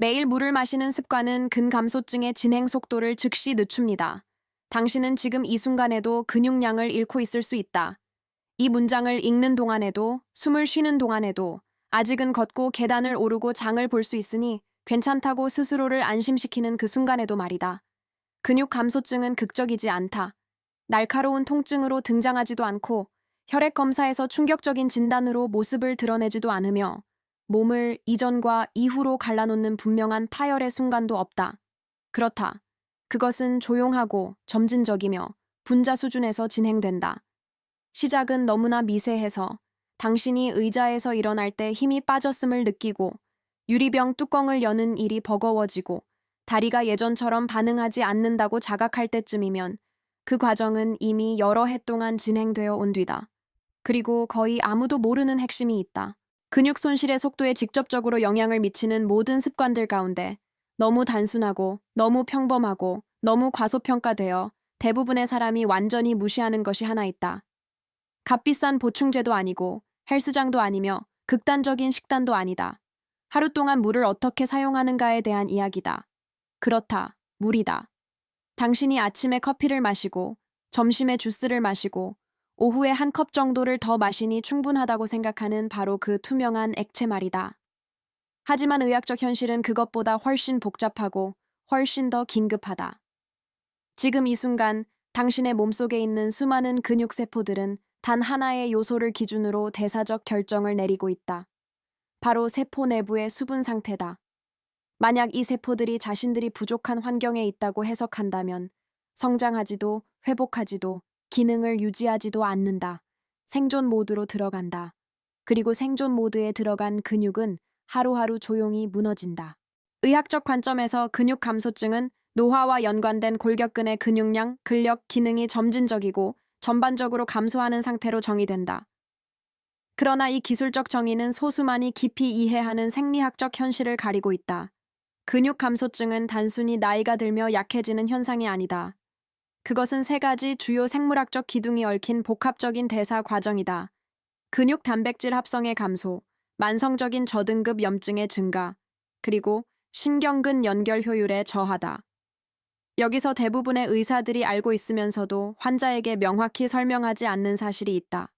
매일 물을 마시는 습관은 근감소증의 진행 속도를 즉시 늦춥니다. 당신은 지금 이 순간에도 근육량을 잃고 있을 수 있다. 이 문장을 읽는 동안에도, 숨을 쉬는 동안에도, 아직은 걷고 계단을 오르고 장을 볼 수 있으니 괜찮다고 스스로를 안심시키는 그 순간에도 말이다. 근육 감소증은 극적이지 않다. 날카로운 통증으로 등장하지도 않고 혈액 검사에서 충격적인 진단으로 모습을 드러내지도 않으며 몸을 이전과 이후로 갈라놓는 분명한 파열의 순간도 없다. 그렇다. 그것은 조용하고 점진적이며 분자 수준에서 진행된다. 시작은 너무나 미세해서 당신이 의자에서 일어날 때 힘이 빠졌음을 느끼고 유리병 뚜껑을 여는 일이 버거워지고 다리가 예전처럼 반응하지 않는다고 자각할 때쯤이면 그 과정은 이미 여러 해 동안 진행되어 온 뒤다. 그리고 거의 아무도 모르는 핵심이 있다. 근육 손실의 속도에 직접적으로 영향을 미치는 모든 습관들 가운데 너무 단순하고 너무 평범하고 너무 과소평가되어 대부분의 사람이 완전히 무시하는 것이 하나 있다. 값비싼 보충제도 아니고 헬스장도 아니며 극단적인 식단도 아니다. 하루 동안 물을 어떻게 사용하는가에 대한 이야기다. 그렇다. 물이다. 당신이 아침에 커피를 마시고 점심에 주스를 마시고 오후에 한 컵 정도를 더 마시니 충분하다고 생각하는 바로 그 투명한 액체 말이다. 하지만 의학적 현실은 그것보다 훨씬 복잡하고 훨씬 더 긴급하다. 지금 이 순간 당신의 몸속에 있는 수많은 근육세포들은 단 하나의 요소를 기준으로 대사적 결정을 내리고 있다. 바로 세포 내부의 수분 상태다. 만약 이 세포들이 자신들이 부족한 환경에 있다고 해석한다면 성장하지도 회복하지도 기능을 유지하지도 않는다. 생존 모드로 들어간다. 그리고 생존 모드에 들어간 근육은 하루하루 조용히 무너진다. 의학적 관점에서 근육 감소증은 노화와 연관된 골격근의 근육량, 근력, 기능이 점진적이고 전반적으로 감소하는 상태로 정의된다. 그러나 이 기술적 정의는 소수만이 깊이 이해하는 생리학적 현실을 가리고 있다. 근육 감소증은 단순히 나이가 들며 약해지는 현상이 아니다. 그것은 세 가지 주요 생물학적 기둥이 얽힌 복합적인 대사 과정이다. 근육 단백질 합성의 감소, 만성적인 저등급 염증의 증가, 그리고 신경근 연결 효율의 저하다. 여기서 대부분의 의사들이 알고 있으면서도 환자에게 명확히 설명하지 않는 사실이 있다.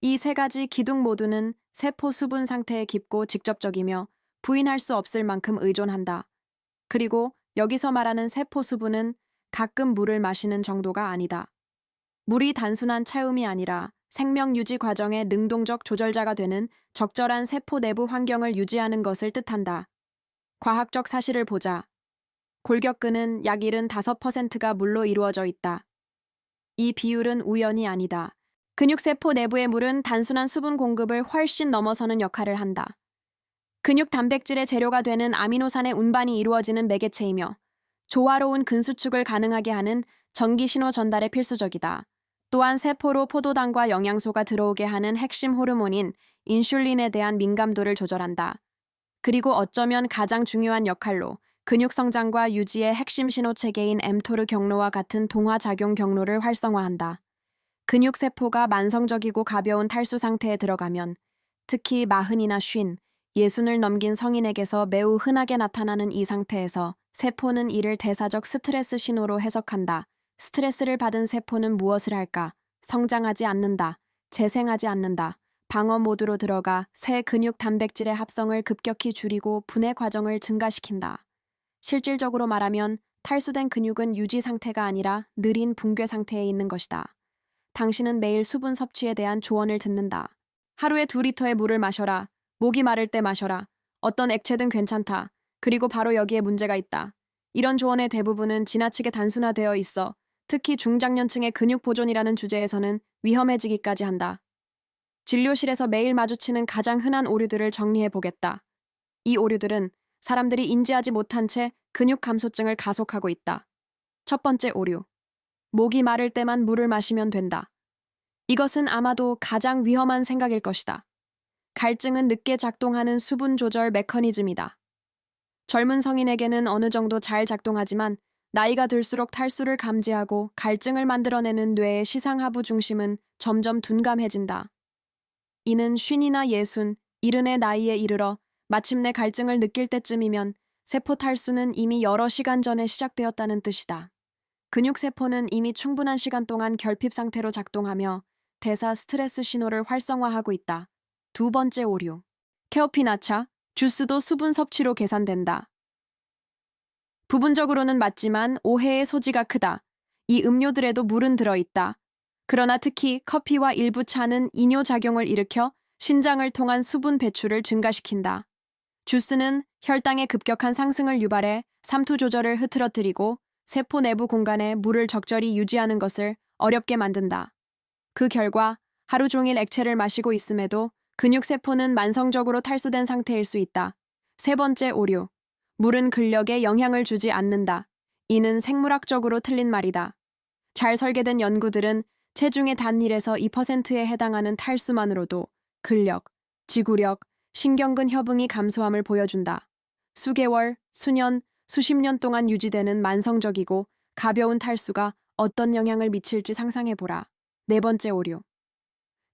이 세 가지 기둥 모두는 세포 수분 상태에 깊고 직접적이며 부인할 수 없을 만큼 의존한다. 그리고 여기서 말하는 세포 수분은 가끔 물을 마시는 정도가 아니다. 물이 단순한 차음이 아니라 생명 유지 과정의 능동적 조절자가 되는 적절한 세포 내부 환경을 유지하는 것을 뜻한다. 과학적 사실을 보자. 골격근은 약 75%가 물로 이루어져 있다. 이 비율은 우연이 아니다. 근육세포 내부의 물은 단순한 수분 공급을 훨씬 넘어서는 역할을 한다. 근육 단백질의 재료가 되는 아미노산의 운반이 이루어지는 매개체이며 조화로운 근수축을 가능하게 하는 전기 신호 전달에 필수적이다. 또한 세포로 포도당과 영양소가 들어오게 하는 핵심 호르몬인 인슐린에 대한 민감도를 조절한다. 그리고 어쩌면 가장 중요한 역할로 근육 성장과 유지의 핵심 신호 체계인 엠토르 경로와 같은 동화 작용 경로를 활성화한다. 근육 세포가 만성적이고 가벼운 탈수 상태에 들어가면 특히 마흔이나 쉰, 예순을 넘긴 성인에게서 매우 흔하게 나타나는 이 상태에서 세포는 이를 대사적 스트레스 신호로 해석한다. 스트레스를 받은 세포는 무엇을 할까? 성장하지 않는다. 재생하지 않는다. 방어 모드로 들어가 새 근육 단백질의 합성을 급격히 줄이고 분해 과정을 증가시킨다. 실질적으로 말하면 탈수된 근육은 유지 상태가 아니라 느린 붕괴 상태에 있는 것이다. 당신은 매일 수분 섭취에 대한 조언을 듣는다. 하루에 두 리터의 물을 마셔라. 목이 마를 때 마셔라. 어떤 액체든 괜찮다. 그리고 바로 여기에 문제가 있다. 이런 조언의 대부분은 지나치게 단순화되어 있어 특히 중장년층의 근육 보존이라는 주제에서는 위험해지기까지 한다. 진료실에서 매일 마주치는 가장 흔한 오류들을 정리해 보겠다. 이 오류들은 사람들이 인지하지 못한 채 근육 감소증을 가속하고 있다. 첫 번째 오류. 목이 마를 때만 물을 마시면 된다. 이것은 아마도 가장 위험한 생각일 것이다. 갈증은 늦게 작동하는 수분 조절 메커니즘이다. 젊은 성인에게는 어느 정도 잘 작동하지만 나이가 들수록 탈수를 감지하고 갈증을 만들어내는 뇌의 시상하부 중심은 점점 둔감해진다. 이는 쉰이나 예순, 이른의 나이에 이르러 마침내 갈증을 느낄 때쯤이면 세포 탈수는 이미 여러 시간 전에 시작되었다는 뜻이다. 근육세포는 이미 충분한 시간 동안 결핍 상태로 작동하며 대사 스트레스 신호를 활성화하고 있다. 두 번째 오류. 케오피나차, 주스도 수분 섭취로 계산된다. 부분적으로는 맞지만 오해의 소지가 크다. 이 음료들에도 물은 들어있다. 그러나 특히 커피와 일부 차는 이뇨작용을 일으켜 신장을 통한 수분 배출을 증가시킨다. 주스는 혈당의 급격한 상승을 유발해 삼투 조절을 흐트러뜨리고 세포 내부 공간에 물을 적절히 유지하는 것을 어렵게 만든다. 그 결과 하루 종일 액체를 마시고 있음에도 근육세포는 만성적으로 탈수된 상태일 수 있다. 세 번째 오류. 물은 근력에 영향을 주지 않는다. 이는 생물학적으로 틀린 말이다. 잘 설계된 연구들은 체중의 단 1에서 2%에 해당하는 탈수만으로도 근력, 지구력, 신경근 협응이 감소함을 보여준다. 수개월, 수년, 수십 년 동안 유지되는 만성적이고 가벼운 탈수가 어떤 영향을 미칠지 상상해보라. 네 번째 오류.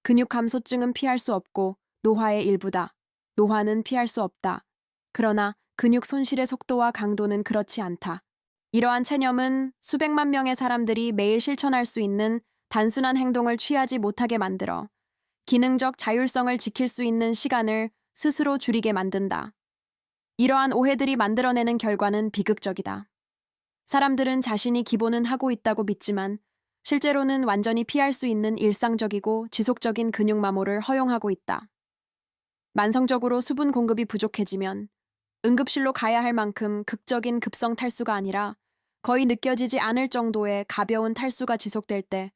근육 감소증은 피할 수 없고 노화의 일부다. 노화는 피할 수 없다. 그러나 근육 손실의 속도와 강도는 그렇지 않다. 이러한 체념은 수백만 명의 사람들이 매일 실천할 수 있는 단순한 행동을 취하지 못하게 만들어 기능적 자율성을 지킬 수 있는 시간을 스스로 줄이게 만든다. 이러한 오해들이 만들어내는 결과는 비극적이다. 사람들은 자신이 기본은 하고 있다고 믿지만 실제로는 완전히 피할 수 있는 일상적이고 지속적인 근육 마모를 허용하고 있다. 만성적으로 수분 공급이 부족해지면 응급실로 가야 할 만큼 극적인 급성 탈수가 아니라 거의 느껴지지 않을 정도의 가벼운 탈수가 지속될 때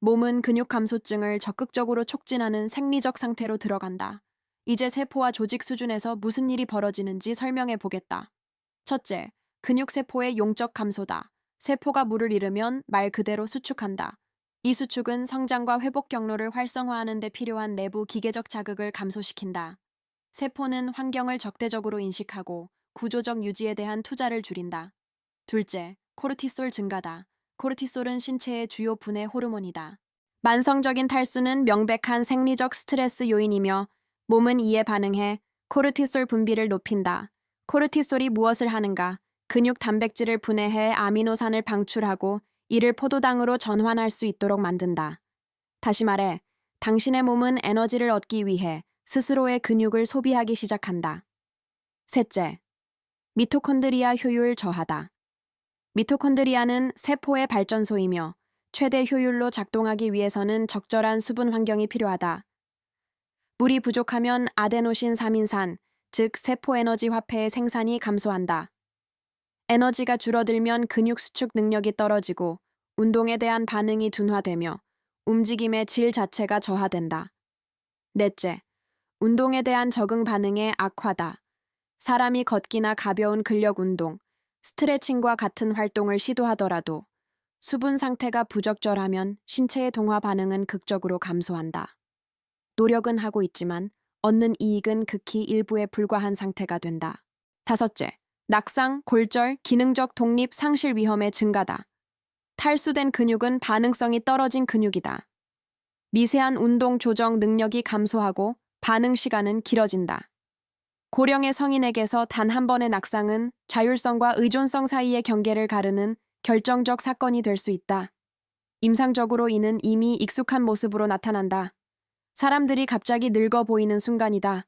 몸은 근육 감소증을 적극적으로 촉진하는 생리적 상태로 들어간다. 이제 세포와 조직 수준에서 무슨 일이 벌어지는지 설명해 보겠다. 첫째, 근육세포의 용적 감소다. 세포가 물을 잃으면 말 그대로 수축한다. 이 수축은 성장과 회복 경로를 활성화하는 데 필요한 내부 기계적 자극을 감소시킨다. 세포는 환경을 적대적으로 인식하고 구조적 유지에 대한 투자를 줄인다. 둘째, 코르티솔 증가다. 코르티솔은 신체의 주요 분해 호르몬이다. 만성적인 탈수는 명백한 생리적 스트레스 요인이며 몸은 이에 반응해 코르티솔 분비를 높인다. 코르티솔이 무엇을 하는가? 근육 단백질을 분해해 아미노산을 방출하고 이를 포도당으로 전환할 수 있도록 만든다. 다시 말해, 당신의 몸은 에너지를 얻기 위해 스스로의 근육을 소비하기 시작한다. 셋째, 미토콘드리아 효율 저하다. 미토콘드리아는 세포의 발전소이며 최대 효율로 작동하기 위해서는 적절한 수분 환경이 필요하다. 물이 부족하면 아데노신 3인산, 즉 세포 에너지 화폐의 생산이 감소한다. 에너지가 줄어들면 근육 수축 능력이 떨어지고 운동에 대한 반응이 둔화되며 움직임의 질 자체가 저하된다. 넷째, 운동에 대한 적응 반응의 악화다. 사람이 걷기나 가벼운 근력 운동, 스트레칭과 같은 활동을 시도하더라도 수분 상태가 부적절하면 신체의 동화 반응은 극적으로 감소한다. 노력은 하고 있지만 얻는 이익은 극히 일부에 불과한 상태가 된다. 다섯째, 낙상, 골절, 기능적 독립 상실 위험의 증가다. 탈수된 근육은 반응성이 떨어진 근육이다. 미세한 운동 조정 능력이 감소하고 반응 시간은 길어진다. 고령의 성인에게서 단 한 번의 낙상은 자율성과 의존성 사이의 경계를 가르는 결정적 사건이 될 수 있다. 임상적으로 이는 이미 익숙한 모습으로 나타난다. 사람들이 갑자기 늙어 보이는 순간이다.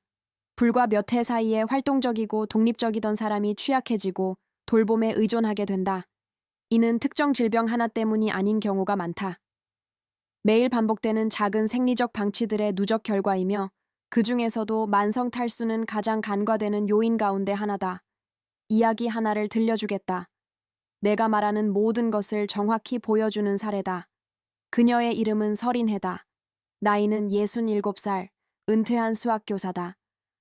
불과 몇 해 사이에 활동적이고 독립적이던 사람이 취약해지고 돌봄에 의존하게 된다. 이는 특정 질병 하나 때문이 아닌 경우가 많다. 매일 반복되는 작은 생리적 방치들의 누적 결과이며 그 중에서도 만성 탈수는 가장 간과되는 요인 가운데 하나다. 이야기 하나를 들려주겠다. 내가 말하는 모든 것을 정확히 보여주는 사례다. 그녀의 이름은 서린해다. 나이는 67살, 은퇴한 수학교사다.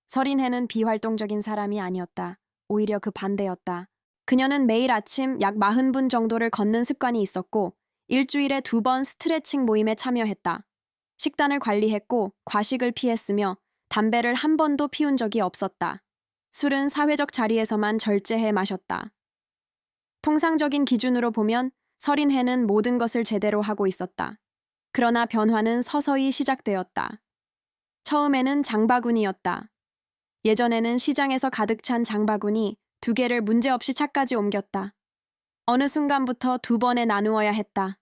서린해는 비활동적인 사람이 아니었다. 오히려 그 반대였다. 그녀는 매일 아침 약 40분 정도를 걷는 습관이 있었고, 일주일에 두 번 스트레칭 모임에 참여했다. 식단을 관리했고, 과식을 피했으며, 담배를 한 번도 피운 적이 없었다. 술은 사회적 자리에서만 절제해 마셨다. 통상적인 기준으로 보면 서린해는 모든 것을 제대로 하고 있었다. 그러나 변화는 서서히 시작되었다. 처음에는 장바구니였다. 예전에는 시장에서 가득 찬 장바구니 두 개를 문제없이 차까지 옮겼다. 어느 순간부터 두 번에 나누어야 했다.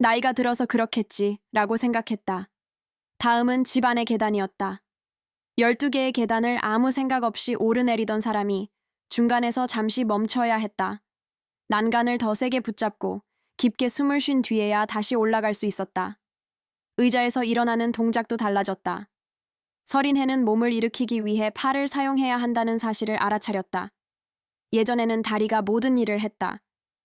나이가 들어서 그렇겠지 라고 생각했다. 다음은 집안의 계단이었다. 12개의 계단을 아무 생각 없이 오르내리던 사람이 중간에서 잠시 멈춰야 했다. 난간을 더 세게 붙잡고 깊게 숨을 쉰 뒤에야 다시 올라갈 수 있었다. 의자에서 일어나는 동작도 달라졌다. 서린해는 몸을 일으키기 위해 팔을 사용해야 한다는 사실을 알아차렸다. 예전에는 다리가 모든 일을 했다.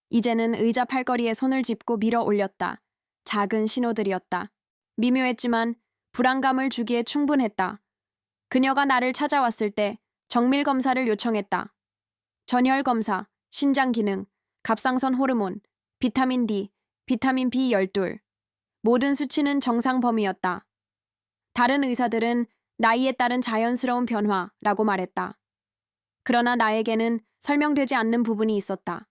이제는 의자 팔걸이에 손을 짚고 밀어 올렸다. 작은 신호들이었다. 미묘했지만 불안감을 주기에 충분했다. 그녀가 나를 찾아왔을 때 정밀 검사를 요청했다. 전혈 검사, 신장 기능, 갑상선 호르몬, 비타민 D, 비타민 B12. 모든 수치는 정상 범위였다. 다른 의사들은 나이에 따른 자연스러운 변화라고 말했다. 그러나 나에게는 설명되지 않는 부분이 있었다.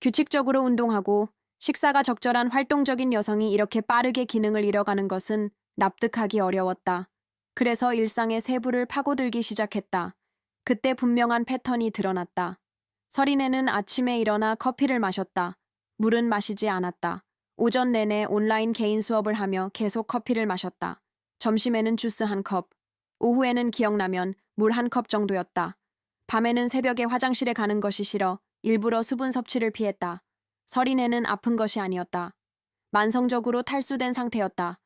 규칙적으로 운동하고 식사가 적절한 활동적인 여성이 이렇게 빠르게 기능을 잃어가는 것은 납득하기 어려웠다. 그래서 일상의 세부를 파고들기 시작했다. 그때 분명한 패턴이 드러났다. 서린애는 아침에 일어나 커피를 마셨다. 물은 마시지 않았다. 오전 내내 온라인 개인 수업을 하며 계속 커피를 마셨다. 점심에는 주스 한 컵, 오후에는 기억나면 물 한 컵 정도였다. 밤에는 새벽에 화장실에 가는 것이 싫어 일부러 수분 섭취를 피했다. 서린애는 아픈 것이 아니었다. 만성적으로 탈수된 상태였다.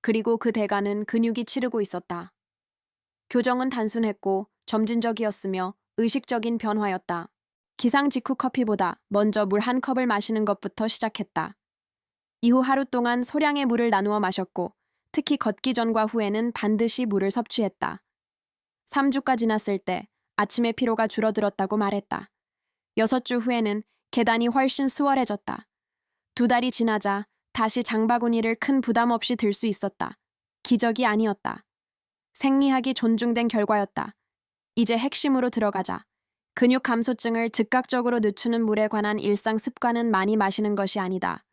그리고 그 대가는 근육이 치르고 있었다. 교정은 단순했고 점진적이었으며 의식적인 변화였다. 기상 직후 커피보다 먼저 물 한 컵을 마시는 것부터 시작했다. 이후 하루 동안 소량의 물을 나누어 마셨고 특히 걷기 전과 후에는 반드시 물을 섭취했다. 3주가 지났을 때 아침의 피로가 줄어들었다고 말했다. 6주 후에는 계단이 훨씬 수월해졌다. 두 달이 지나자 다시 장바구니를 큰 부담 없이 들 수 있었다. 기적이 아니었다. 생리학이 존중된 결과였다. 이제 핵심으로 들어가자. 근육 감소증을 즉각적으로 늦추는 물에 관한 일상 습관은 많이 마시는 것이 아니다.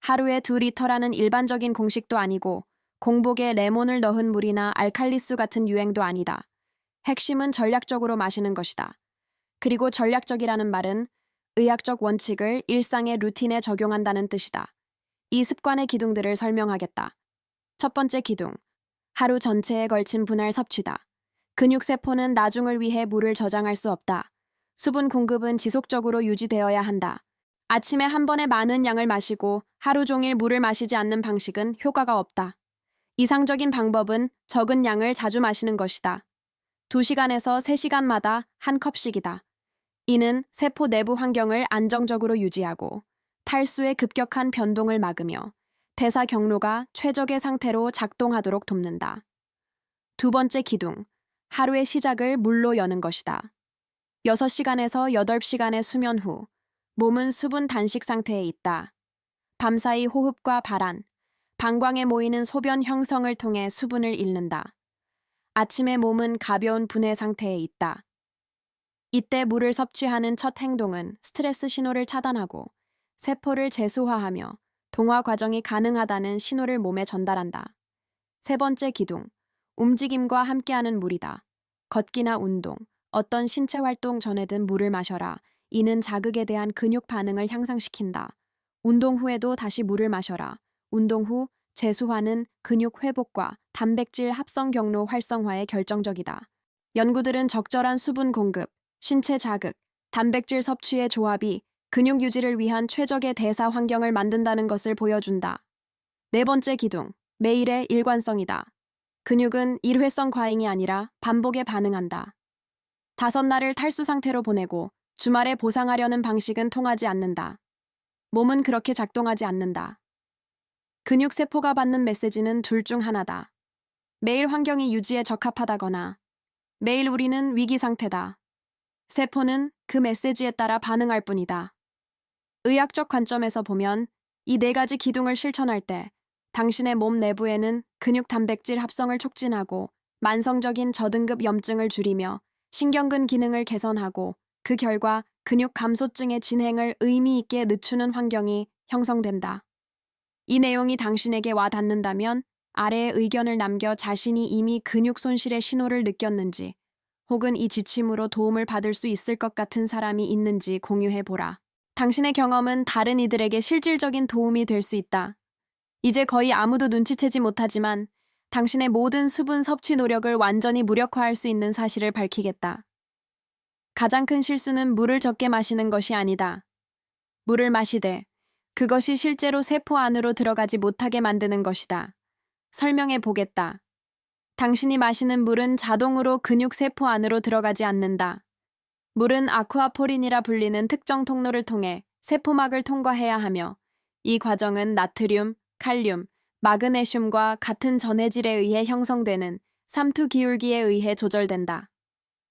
하루에 두 리터라는 일반적인 공식도 아니고 공복에 레몬을 넣은 물이나 알칼리수 같은 유행도 아니다. 핵심은 전략적으로 마시는 것이다. 그리고 전략적이라는 말은 의학적 원칙을 일상의 루틴에 적용한다는 뜻이다. 이 습관의 기둥들을 설명하겠다. 첫 번째 기둥. 하루 전체에 걸친 분할 섭취다. 근육세포는 나중을 위해 물을 저장할 수 없다. 수분 공급은 지속적으로 유지되어야 한다. 아침에 한 번에 많은 양을 마시고 하루 종일 물을 마시지 않는 방식은 효과가 없다. 이상적인 방법은 적은 양을 자주 마시는 것이다. 2시간에서 3시간마다 한 컵씩이다. 이는 세포 내부 환경을 안정적으로 유지하고 탈수의 급격한 변동을 막으며 대사 경로가 최적의 상태로 작동하도록 돕는다. 두 번째 기둥, 하루의 시작을 물로 여는 것이다. 6시간에서 8시간의 수면 후, 몸은 수분 단식 상태에 있다. 밤사이 호흡과 발한, 방광에 모이는 소변 형성을 통해 수분을 잃는다. 아침에 몸은 가벼운 분해 상태에 있다. 이때 물을 섭취하는 첫 행동은 스트레스 신호를 차단하고 세포를 재수화하며 동화 과정이 가능하다는 신호를 몸에 전달한다. 세 번째 기둥, 움직임과 함께하는 물이다. 걷기나 운동, 어떤 신체 활동 전에든 물을 마셔라. 이는 자극에 대한 근육 반응을 향상시킨다. 운동 후에도 다시 물을 마셔라. 운동 후 재수화는 근육 회복과 단백질 합성 경로 활성화에 결정적이다. 연구들은 적절한 수분 공급, 신체 자극, 단백질 섭취의 조합이 근육 유지를 위한 최적의 대사 환경을 만든다는 것을 보여준다. 네 번째 기둥, 매일의 일관성이다. 근육은 일회성 과잉이 아니라 반복에 반응한다. 다섯 날을 탈수 상태로 보내고 주말에 보상하려는 방식은 통하지 않는다. 몸은 그렇게 작동하지 않는다. 근육 세포가 받는 메시지는 둘 중 하나다. 매일 환경이 유지에 적합하다거나 매일 우리는 위기 상태다. 세포는 그 메시지에 따라 반응할 뿐이다. 의학적 관점에서 보면 이 네 가지 기둥을 실천할 때 당신의 몸 내부에는 근육 단백질 합성을 촉진하고 만성적인 저등급 염증을 줄이며 신경근 기능을 개선하고 그 결과 근육 감소증의 진행을 의미 있게 늦추는 환경이 형성된다. 이 내용이 당신에게 와 닿는다면 아래의 의견을 남겨 자신이 이미 근육 손실의 신호를 느꼈는지 혹은 이 지침으로 도움을 받을 수 있을 것 같은 사람이 있는지 공유해 보라. 당신의 경험은 다른 이들에게 실질적인 도움이 될 수 있다. 이제 거의 아무도 눈치채지 못하지만 당신의 모든 수분 섭취 노력을 완전히 무력화할 수 있는 사실을 밝히겠다. 가장 큰 실수는 물을 적게 마시는 것이 아니다. 물을 마시되 그것이 실제로 세포 안으로 들어가지 못하게 만드는 것이다. 설명해 보겠다. 당신이 마시는 물은 자동으로 근육 세포 안으로 들어가지 않는다. 물은 아쿠아포린이라 불리는 특정 통로를 통해 세포막을 통과해야 하며 이 과정은 나트륨, 칼륨, 마그네슘과 같은 전해질에 의해 형성되는 삼투 기울기에 의해 조절된다.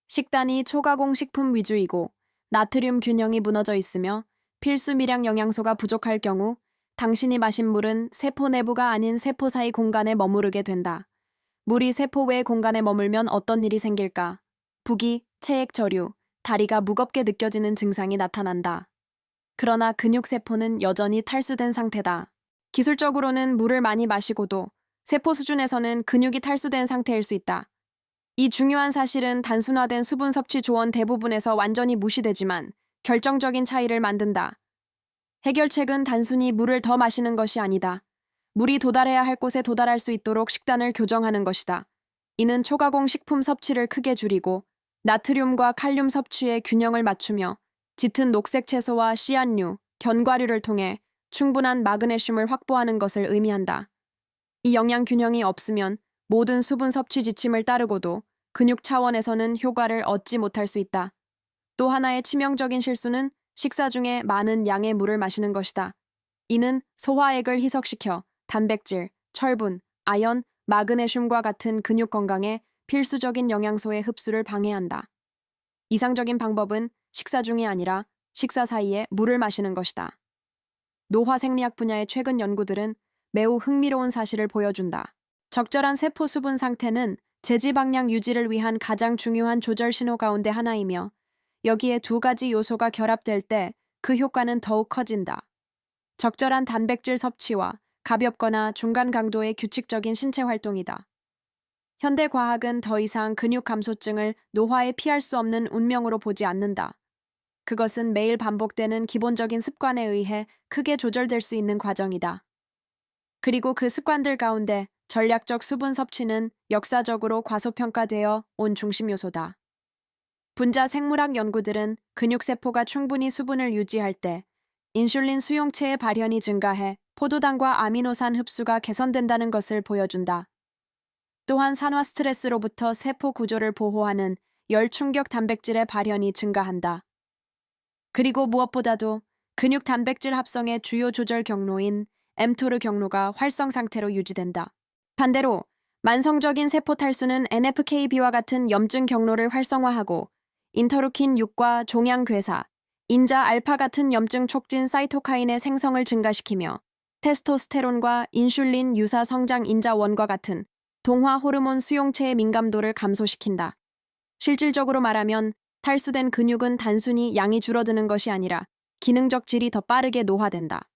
식단이 초가공 식품 위주이고 나트륨 균형이 무너져 있으며 필수 미량 영양소가 부족할 경우 당신이 마신 물은 세포 내부가 아닌 세포 사이 공간에 머무르게 된다. 물이 세포 외 공간에 머물면 어떤 일이 생길까? 부기, 체액 저류, 다리가 무겁게 느껴지는 증상이 나타난다. 그러나 근육세포는 여전히 탈수된 상태다. 기술적으로는 물을 많이 마시고도 세포 수준에서는 근육이 탈수된 상태일 수 있다. 이 중요한 사실은 단순화된 수분 섭취 조언 대부분에서 완전히 무시되지만 결정적인 차이를 만든다. 해결책은 단순히 물을 더 마시는 것이 아니다. 물이 도달해야 할 곳에 도달할 수 있도록 식단을 교정하는 것이다. 이는 초가공 식품 섭취를 크게 줄이고 나트륨과 칼륨 섭취의 균형을 맞추며 짙은 녹색 채소와 씨앗류, 견과류를 통해 충분한 마그네슘을 확보하는 것을 의미한다. 이 영양 균형이 없으면 모든 수분 섭취 지침을 따르고도 근육 차원에서는 효과를 얻지 못할 수 있다. 또 하나의 치명적인 실수는 식사 중에 많은 양의 물을 마시는 것이다. 이는 소화액을 희석시켜 단백질, 철분, 아연, 마그네슘과 같은 근육 건강에 필수적인 영양소의 흡수를 방해한다. 이상적인 방법은 식사 중이 아니라 식사 사이에 물을 마시는 것이다. 노화 생리학 분야의 최근 연구들은 매우 흥미로운 사실을 보여준다. 적절한 세포 수분 상태는 재지방량 유지를 위한 가장 중요한 조절 신호 가운데 하나이며 여기에 두 가지 요소가 결합될 때 그 효과는 더욱 커진다. 적절한 단백질 섭취와 가볍거나 중간 강도의 규칙적인 신체 활동이다. 현대 과학은 더 이상 근육 감소증을 노화에 피할 수 없는 운명으로 보지 않는다. 그것은 매일 반복되는 기본적인 습관에 의해 크게 조절될 수 있는 과정이다. 그리고 그 습관들 가운데 전략적 수분 섭취는 역사적으로 과소평가되어 온 중심 요소다. 분자 생물학 연구들은 근육세포가 충분히 수분을 유지할 때 인슐린 수용체의 발현이 증가해 포도당과 아미노산 흡수가 개선된다는 것을 보여준다. 또한 산화 스트레스로부터 세포 구조를 보호하는 열 충격 단백질의 발현이 증가한다. 그리고 무엇보다도 근육 단백질 합성의 주요 조절 경로인 엠토르 경로가 활성 상태로 유지된다. 반대로 만성적인 세포 탈수는 NFKB와 같은 염증 경로를 활성화하고 인터루킨 6과 종양괴사, 인자 알파 같은 염증 촉진 사이토카인의 생성을 증가시키며 테스토스테론과 인슐린 유사 성장 인자원과 같은 동화 호르몬 수용체의 민감도를 감소시킨다. 실질적으로 말하면 탈수된 근육은 단순히 양이 줄어드는 것이 아니라 기능적 질이 더 빠르게 노화된다.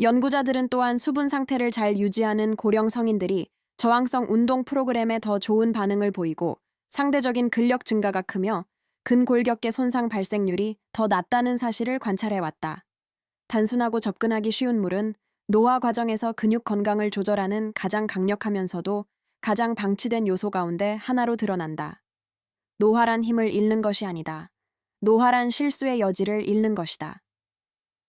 연구자들은 또한 수분 상태를 잘 유지하는 고령 성인들이 저항성 운동 프로그램에 더 좋은 반응을 보이고 상대적인 근력 증가가 크며 근골격계 손상 발생률이 더 낮다는 사실을 관찰해 왔다. 단순하고 접근하기 쉬운 물은 노화 과정에서 근육 건강을 조절하는 가장 강력하면서도 가장 방치된 요소 가운데 하나로 드러난다. 노화란 힘을 잃는 것이 아니다. 노화란 실수의 여지를 잃는 것이다.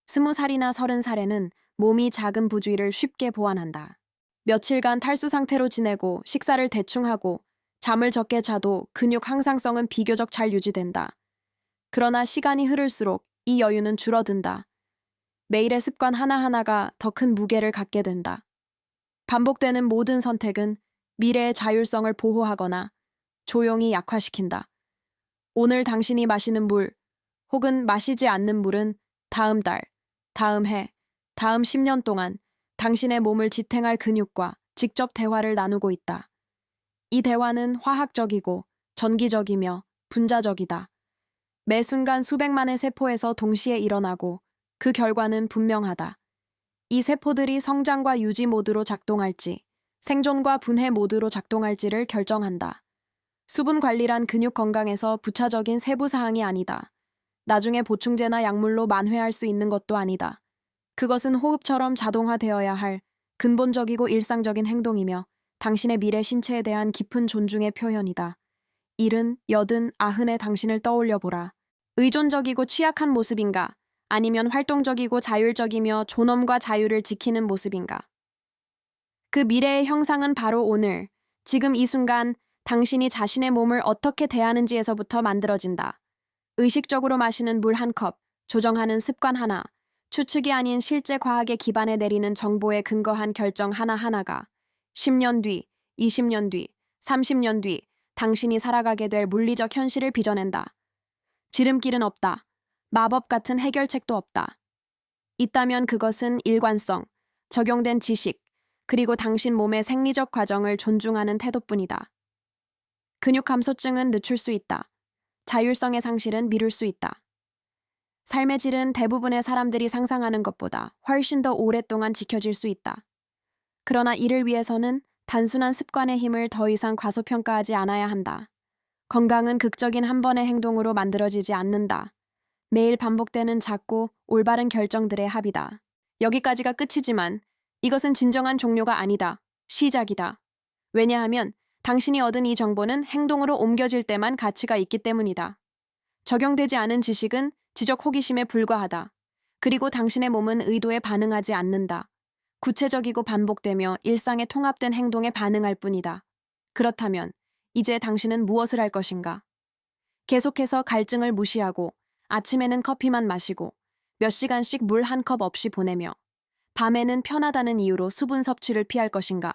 스무 살이나 서른 살에는 몸이 작은 부주의를 쉽게 보완한다. 며칠간 탈수 상태로 지내고 식사를 대충 하고 잠을 적게 자도 근육 항상성은 비교적 잘 유지된다. 그러나 시간이 흐를수록 이 여유는 줄어든다. 매일의 습관 하나하나가 더 큰 무게를 갖게 된다. 반복되는 모든 선택은 미래의 자율성을 보호하거나 조용히 약화시킨다. 오늘 당신이 마시는 물 혹은 마시지 않는 물은 다음 달, 다음 해, 다음 10년 동안 당신의 몸을 지탱할 근육과 직접 대화를 나누고 있다. 이 대화는 화학적이고 전기적이며 분자적이다. 매 순간 수백만의 세포에서 동시에 일어나고 그 결과는 분명하다. 이 세포들이 성장과 유지 모드로 작동할지, 생존과 분해 모드로 작동할지를 결정한다. 수분 관리란 근육 건강에서 부차적인 세부 사항이 아니다. 나중에 보충제나 약물로 만회할 수 있는 것도 아니다. 그것은 호흡처럼 자동화되어야 할 근본적이고 일상적인 행동이며 당신의 미래 신체에 대한 깊은 존중의 표현이다. 일은, 여든, 아흔의 당신을 떠올려 보라. 의존적이고 취약한 모습인가? 아니면 활동적이고 자율적이며 존엄과 자유를 지키는 모습인가? 그 미래의 형상은 바로 오늘, 지금 이 순간 당신이 자신의 몸을 어떻게 대하는지에서부터 만들어진다. 의식적으로 마시는 물 한 컵, 조정하는 습관 하나, 추측이 아닌 실제 과학에 기반해 내리는 정보에 근거한 결정 하나하나가 10년 뒤, 20년 뒤, 30년 뒤 당신이 살아가게 될 물리적 현실을 빚어낸다. 지름길은 없다. 마법 같은 해결책도 없다. 있다면 그것은 일관성, 적용된 지식, 그리고 당신 몸의 생리적 과정을 존중하는 태도뿐이다. 근육 감소증은 늦출 수 있다. 자율성의 상실은 미룰 수 있다. 삶의 질은 대부분의 사람들이 상상하는 것보다 훨씬 더 오랫동안 지켜질 수 있다. 그러나 이를 위해서는 단순한 습관의 힘을 더 이상 과소평가하지 않아야 한다. 건강은 극적인 한 번의 행동으로 만들어지지 않는다. 매일 반복되는 작고 올바른 결정들의 합이다. 여기까지가 끝이지만 이것은 진정한 종료가 아니다. 시작이다. 왜냐하면 당신이 얻은 이 정보는 행동으로 옮겨질 때만 가치가 있기 때문이다. 적용되지 않은 지식은 지적 호기심에 불과하다. 그리고 당신의 몸은 의도에 반응하지 않는다. 구체적이고 반복되며 일상에 통합된 행동에 반응할 뿐이다. 그렇다면 이제 당신은 무엇을 할 것인가? 계속해서 갈증을 무시하고 아침에는 커피만 마시고 몇 시간씩 물 한 컵 없이 보내며 밤에는 편하다는 이유로 수분 섭취를 피할 것인가?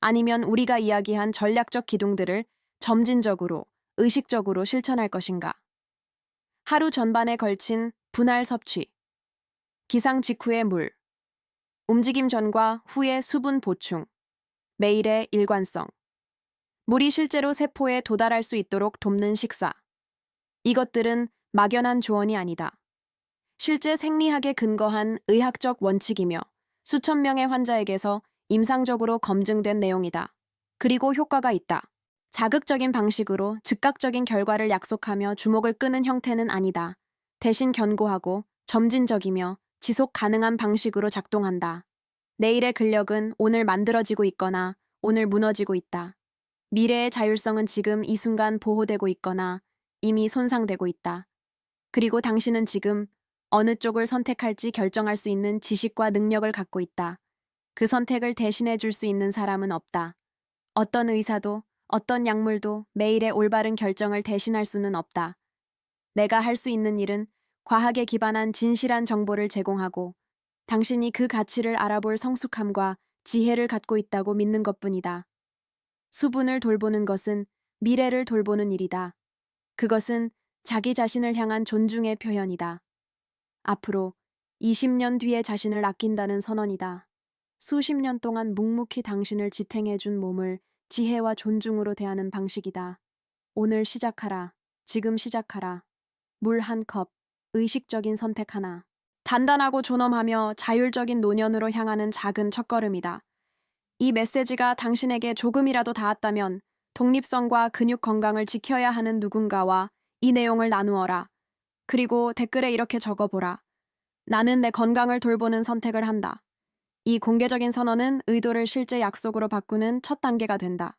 아니면 우리가 이야기한 전략적 기둥들을 점진적으로, 의식적으로 실천할 것인가? 하루 전반에 걸친 분할 섭취, 기상 직후의 물, 움직임 전과 후의 수분 보충, 매일의 일관성, 물이 실제로 세포에 도달할 수 있도록 돕는 식사. 이것들은 막연한 조언이 아니다. 실제 생리학에 근거한 의학적 원칙이며 수천 명의 환자에게서 임상적으로 검증된 내용이다. 그리고 효과가 있다. 자극적인 방식으로 즉각적인 결과를 약속하며 주목을 끄는 형태는 아니다. 대신 견고하고 점진적이며 지속 가능한 방식으로 작동한다. 내일의 근력은 오늘 만들어지고 있거나 오늘 무너지고 있다. 미래의 자율성은 지금 이 순간 보호되고 있거나 이미 손상되고 있다. 그리고 당신은 지금 어느 쪽을 선택할지 결정할 수 있는 지식과 능력을 갖고 있다. 그 선택을 대신해 줄 수 있는 사람은 없다. 어떤 의사도 어떤 약물도 매일의 올바른 결정을 대신할 수는 없다. 내가 할 수 있는 일은 과학에 기반한 진실한 정보를 제공하고 당신이 그 가치를 알아볼 성숙함과 지혜를 갖고 있다고 믿는 것 뿐이다. 수분을 돌보는 것은 미래를 돌보는 일이다. 그것은 자기 자신을 향한 존중의 표현이다. 앞으로 20년 뒤의 자신을 아낀다는 선언이다. 수십 년 동안 묵묵히 당신을 지탱해준 몸을 지혜와 존중으로 대하는 방식이다. 오늘 시작하라. 지금 시작하라. 물 한 컵. 의식적인 선택 하나. 단단하고 존엄하며 자율적인 노년으로 향하는 작은 첫걸음이다. 이 메시지가 당신에게 조금이라도 닿았다면 독립성과 근육 건강을 지켜야 하는 누군가와 이 내용을 나누어라. 그리고 댓글에 이렇게 적어보라. 나는 내 건강을 돌보는 선택을 한다. 이 공개적인 선언은 의도를 실제 약속으로 바꾸는 첫 단계가 된다.